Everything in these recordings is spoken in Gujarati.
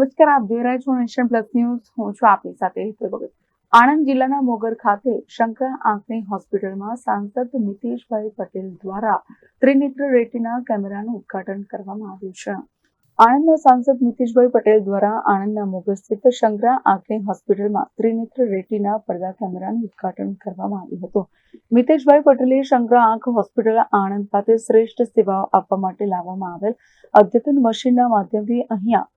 નમસ્કાર, આપ જોઈ રહ્યા છો નેશન પ્લસ ન્યૂઝ. હું છું આપની સાથે આણંદ જિલ્લાના મોગર ખાતે શંકરા આંખની હોસ્પિટલમાં સાંસદ મિતેશભાઈ પટેલ દ્વારા ત્રિનેત્ર રેટિના કેમેરાનું ઉદ્ઘાટન કરવામાં આવ્યું છે. આણંદના સાંસદ મિતેશભાઈ પટેલ દ્વારા આણંદના મોગર સ્થિત શંકરા આંખની હોસ્પિટલમાં ત્રિનેત્ર રેટીના પડદા કેમેરાનું ઉદ્ઘાટન કરવામાં આવ્યું હતું. મિતેશભાઈ પટેલે શંકરા આંખ હોસ્પિટલ આણંદ ખાતે શ્રેષ્ઠ સેવાઓ આપવા માટે લાવવામાં આવેલ અદ્યતન મશીનના માધ્યમથી અહીંયા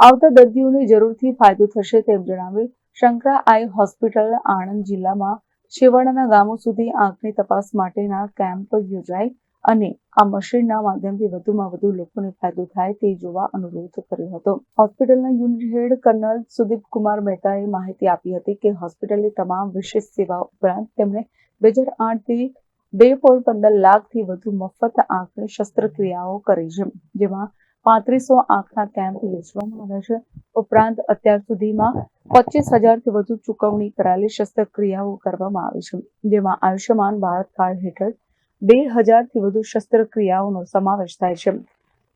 આવતા દર્દીઓને જરૂરથી ફાયદો થશે તેમ જણાવી શંકરા આઈ હોસ્પિટલ આણંદ જિલ્લામાં છેવાડાના ગામો સુધી આંખની તપાસ માટેના કેમ્પ યોજાય અને આ મશીનના માધ્યમથી વધુમાં વધુ લોકોને ફાયદો થાય તે જોવા અનુરોધ કર્યો હતો. હોસ્પિટલના unit head colonel Sudeep Kumar મહેતાએ માહિતી આપી હતી કે હોસ્પિટલની તમામ વિશેષ સેવાઓ ઉપરાંત તેમણે બે હજાર આઠથી બે પોઈન્ટ પંદર લાખથી વધુ મફત આંખની શસ્ત્રક્રિયાઓ કરી છે, જેમાં પાંત્રીસો આંખના કેમ્પ યોજવામાં આવ્યા છે. ઉપરાંત અત્યાર સુધીમાં પચીસ હજારથી વધુ ચૂકવણી કરાયેલી શસ્ત્રક્રિયાઓ કરવામાં આવી છે. જેમાં આયુષ્યમાન ભારત કાર્ડ હેઠળ બે હજારથી વધુ શસ્ત્રક્રિયાઓનો સમાવેશ થાય છે.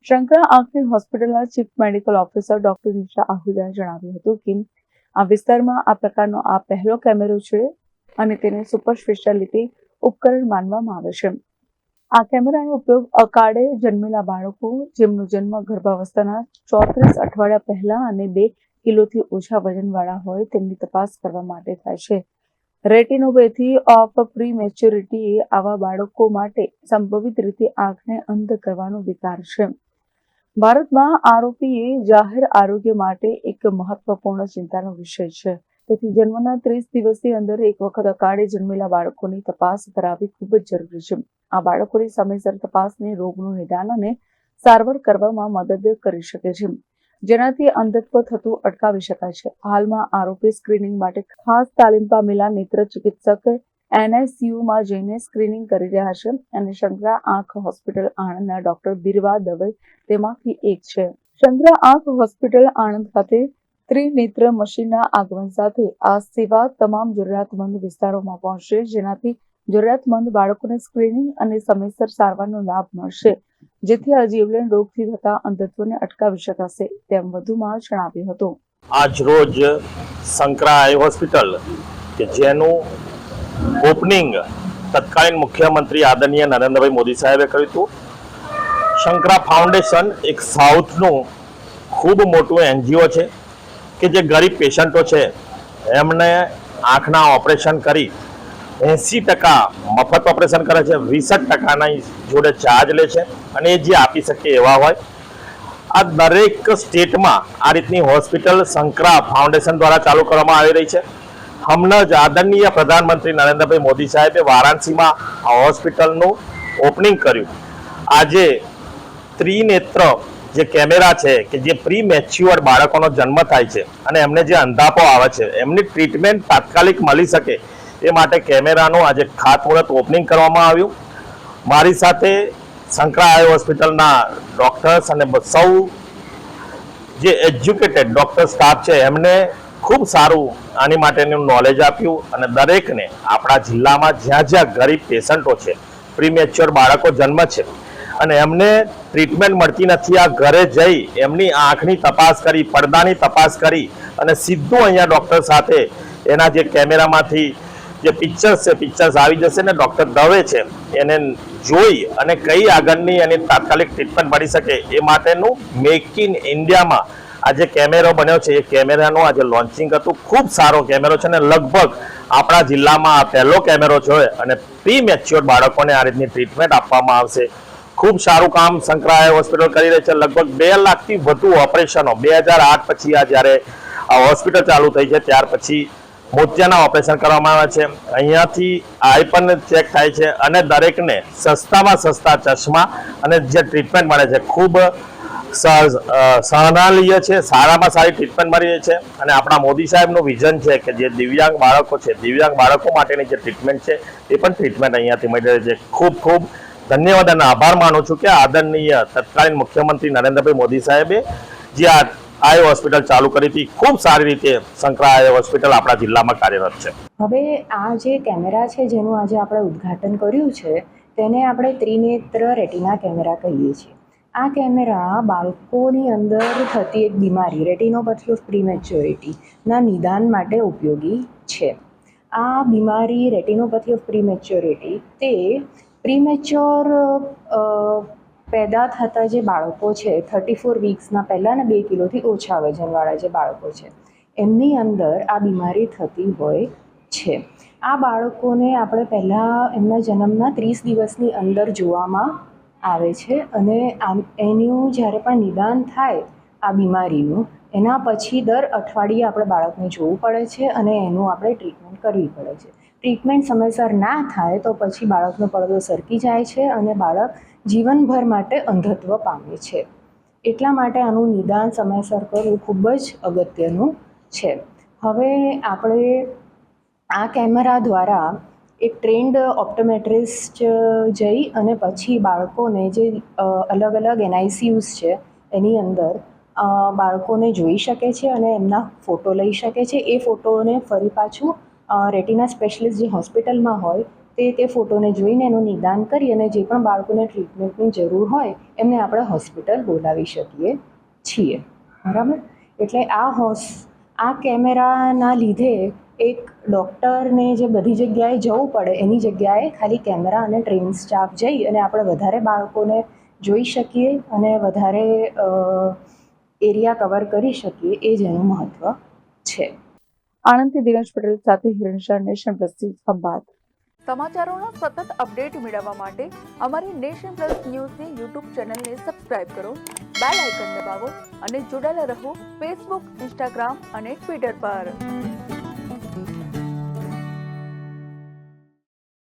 શંકરા આંખની હોસ્પિટલના chief medical officer doctor Nisha આહુજાએ જણાવ્યું હતું કે આ વિસ્તારમાં આ પ્રકારનો આ પહેલો કેમેરો છે અને તેને સુપર સ્પેશિયાલિટી ઉપકરણ માનવામાં આવે છે. આ કેમેરાનો ઉપયોગ અકાળે જન્મેલા બાળકો, જેમનો જન્મ ગર્ભાવસ્થાના ચોત્રીસ અઠવાડિયા પહેલા અને બે કિલોથી ઓછા વજનવાળા હોય, તેમની તપાસ કરવા માટે થાય છે. રેટિનોપેથી ઓફ પ્રી મેચ્યોરિટી આવા બાળકો માટે સંભવિત રીતે આંખને અંધ કરવાનો વિકાર છે. ભારતમાં આરોપી એ જાહેર આરોગ્ય માટે એક મહત્વપૂર્ણ ચિંતાનો વિષય છે. તેથી જન્મના ત્રીસ દિવસની અંદર એક વખત અકાળે જન્મેલા બાળકોની તપાસ કરાવવી ખૂબ જ જરૂરી છે. આ બાળકોની સમયસર તપાસને, રોગનું નિદાન અને સારવાર કરવામાં મદદ કરી શકે છે. જેનાથી અંધત્વ થતું અટકાવી શકાય છે. હાલમાં આરોપી સ્ક્રીનિંગ માટે ખાસ તાલીમ પામેલા નેત્ર ચિકિત્સક એનએસયુમાં જઈને સ્ક્રીનિંગ કરી રહ્યા છે અને શંકરા આંખ હોસ્પિટલ આણંદના ડોક્ટર બિરવા દવે તેમાંથી એક છે. શંકરા આંખ હોસ્પિટલ આણંદ ખાતે ત્રિનેત્ર મશીનના આગમન સાથે આ સેવા તમામ જરૂરિયાતમંદ વિસ્તારોમાં પહોંચશે. જેનાથી જરૂરિયાતમંદ બાળકોને સ્ક્રીનિંગ અને સમયસર સારવારનો લાભ મળશે. જેથી આ જીવલેણ રોગથી થતા અંધત્વને અટકાવી શકાશે તેમ વધુમાં જણાવ્યું હતું. આજ રોજ સંકરા આઈ હોસ્પિટલ કે જેનું ઓપનિંગ તત્કાલીન મુખ્યમંત્રી આદરણીય નરેન્દ્રભાઈ મોદી સાહેબે કર્યું હતું. શંકરા ફાઉન્ડેશન એક સાઉથનું ખૂબ મોટું એનજીઓ છે. કે જે ગરીબ પેશન્ટો છે, એમને આંખના ઓપરેશન કરી એંસી ટકા મફત ઓપરેશન કરે છે વીસઠ ટકાના જોડે ચાર્જ લે છે અને એ જે આપી શકે એવા હોય. આ દરેક સ્ટેટમાં આ રીતની હોસ્પિટલ સંકરા ફાઉન્ડેશન દ્વારા ચાલુ કરવામાં આવી રહી છે. હમણાં જ આદરણીય પ્રધાનમંત્રી નરેન્દ્રભાઈ મોદી સાહેબે વારાણસીમાં આ હોસ્પિટલનું ઓપનિંગ કર્યું. આજે ત્રિનેત્ર જે કેમેરા છે કે જે પ્રી મેચ્યુઅર બાળકોનો જન્મ થાય છે અને એમને જે અંધાપો આવે છે, એમની ટ્રીટમેન્ટ તાત્કાલિક મળી શકે એ માટે કેમેરાનું આજે ખાતમુહૂર્ત ઓપનિંગ કરવામાં આવ્યું. મારી સાથે શંકરા આઈ હોસ્પિટલના ડૉક્ટર્સ અને સૌ જે એજ્યુકેટેડ ડૉક્ટર સ્ટાફ છે, એમને ખૂબ સારું આની માટેનું નોલેજ આપ્યું અને દરેકને આપણા જિલ્લામાં જ્યાં જ્યાં ગરીબ પેશન્ટો છે પ્રીમેચ્યોર બાળકો જન્મ છે અને એમને ટ્રીટમેન્ટ મળતી નથી. આ ઘરે જઈ એમની આંખની તપાસ કરી, પડદાની તપાસ કરી અને સીધું અહીંયા ડૉક્ટર સાથે એના જે કેમેરામાંથી જે પિક્ચર્સ છે પિક્ચર્સ આવી જશે ને ડૉક્ટર દવે છે, એને જોઈ અને કઈ આગળની એની તાત્કાલિક ટ્રીટમેન્ટ મળી શકે એ માટેનું મેક ઇન ઇન્ડિયામાં આ જે કેમેરો બન્યો છે, એ કેમેરાનું આજે લોન્ચિંગ હતું. ખૂબ સારો કેમેરો છે અને લગભગ આપણા જિલ્લામાં આ પહેલો કેમેરો છે અને પ્રી મેચ્યોર બાળકોને આ રીતની ટ્રીટમેન્ટ આપવામાં આવશે. ખૂબ સારું કામ શંકરાય હોસ્પિટલ કરી રહી છે. લગભગ બે લાખથી વધુ ઓપરેશનો, બે હજાર આઠ પછી આ જ્યારે હોસ્પિટલ ચાલુ થઈ છે, ત્યાર પછી મોતિયાના ઓપરેશન કરવામાં આવે છે. અહીંયાથી આઈ પણ ચેક થાય છે અને દરેકને સસ્તામાં સસ્તા ચશ્મા અને જે ટ્રીટમેન્ટ મળે છે, ખૂબ સહનાલીય છે, સારામાં સારી ટ્રીટમેન્ટ મળી રહી છે. અને આપણા મોદી સાહેબનું વિઝન છે કે જે દિવ્યાંગ બાળકો છે, દિવ્યાંગ બાળકો માટેની જે ટ્રીટમેન્ટ છે, એ પણ ટ્રીટમેન્ટ અહીંયાથી મળી રહી છે. ખૂબ ખૂબ ધન્યવાદ અને આભાર માનું છું કે આદરણીય તત્કાલીન મુખ્યમંત્રી નરેન્દ્રભાઈ મોદી સાહેબે જે આ આઈ હોસ્પિટલ ચાલુ કરી હતી, ખૂબ સારી રીતે શંકરા આઈ હોસ્પિટલ આપણા જિલ્લામાં કાર્યરત છે. હવે આ જે કેમેરા છે, જેનું આજે આપણે ઉદ્ઘાટન કર્યું છે, તેને આપણે ત્રિનેત્ર રેટિના કેમેરા કહીએ છીએ. આ કેમેરા બાળકોની અંદર થતી એક બીમારી રેટિનોપથી ઓફ પ્રીમેચ્યોરિટીના નિદાન માટે ઉપયોગી છે. આ બીમારી રેટિનોપથી ઓફ પ્રીમેચ્યોરિટી તે પ્રીમેચ્યોર પેદા થતા જે બાળકો છે થર્ટી ફોર વીક્સના પહેલાંના બે કિલોથી ઓછા વજનવાળા જે બાળકો છે, એમની અંદર આ બીમારી થતી હોય છે. આ બાળકોને આપણે પહેલાં એમના જન્મના ત્રીસ દિવસની અંદર જોવામાં આવે છે અને એનું જ્યારે પણ નિદાન થાય આ બીમારીનું, એના પછી દર અઠવાડિયે આપણે બાળકને જોવું પડે છે અને એનું આપણે ટ્રીટમેન્ટ કરવી પડે છે. ટ્રીટમેન્ટ સમયસર ના થાય તો પછી બાળકનો પડદો સરકી જાય છે અને બાળક જીવનભર માટે અંધત્વ પામે છે. એટલા માટે આનું નિદાન સમયસર કરવું ખૂબ જ અગત્યનું છે. હવે આપણે આ કેમેરા દ્વારા એક ટ્રેન્ડ ઓપ્ટોમેટ્રિસ્ટ જઈ અને પછી બાળકોને જે અલગ અલગ એનઆઈસીયુઝ છે એની અંદર બાળકોને જોઈ શકે છે અને એમના ફોટો લઈ શકે છે. એ ફોટોને ફરી પાછું રેટિના સ્પેશિયલિસ્ટ જે હોસ્પિટલમાં હોય, તે તે ફોટોને જોઈને એનું નિદાન કરી અને જે પણ બાળકોને ટ્રીટમેન્ટની જરૂર હોય, એમને આપણે હોસ્પિટલ બોલાવી શકીએ છીએ. બરાબર? એટલે આ હોસ, આ કેમેરાના લીધે એક ડૉક્ટરને જે બધી જગ્યાએ જવું પડે, એની જગ્યાએ ખાલી કેમેરા અને ટ્રેન સ્ટાફ જઈ અને આપણે વધારે બાળકોને જોઈ શકીએ અને વધારે એરિયા કવર કરી શકીએ, એ જ એનું મહત્ત્વ છે. આણંદથી દિનેશ પટેલ સાથે Hiran nation plus news Khambhat સમાચારોના સતત અપડેટ મેળવવા માટે અમારી નેશન પ્લસ ન્યૂઝની યુટ્યુબ ચેનલને સબસ્ક્રાઇબ કરો, બેલ આઇકન દબાવો અને જોડાયેલા રહો ફેસબુક, ઇન્સ્ટાગ્રામ અને ટ્વિટર પર.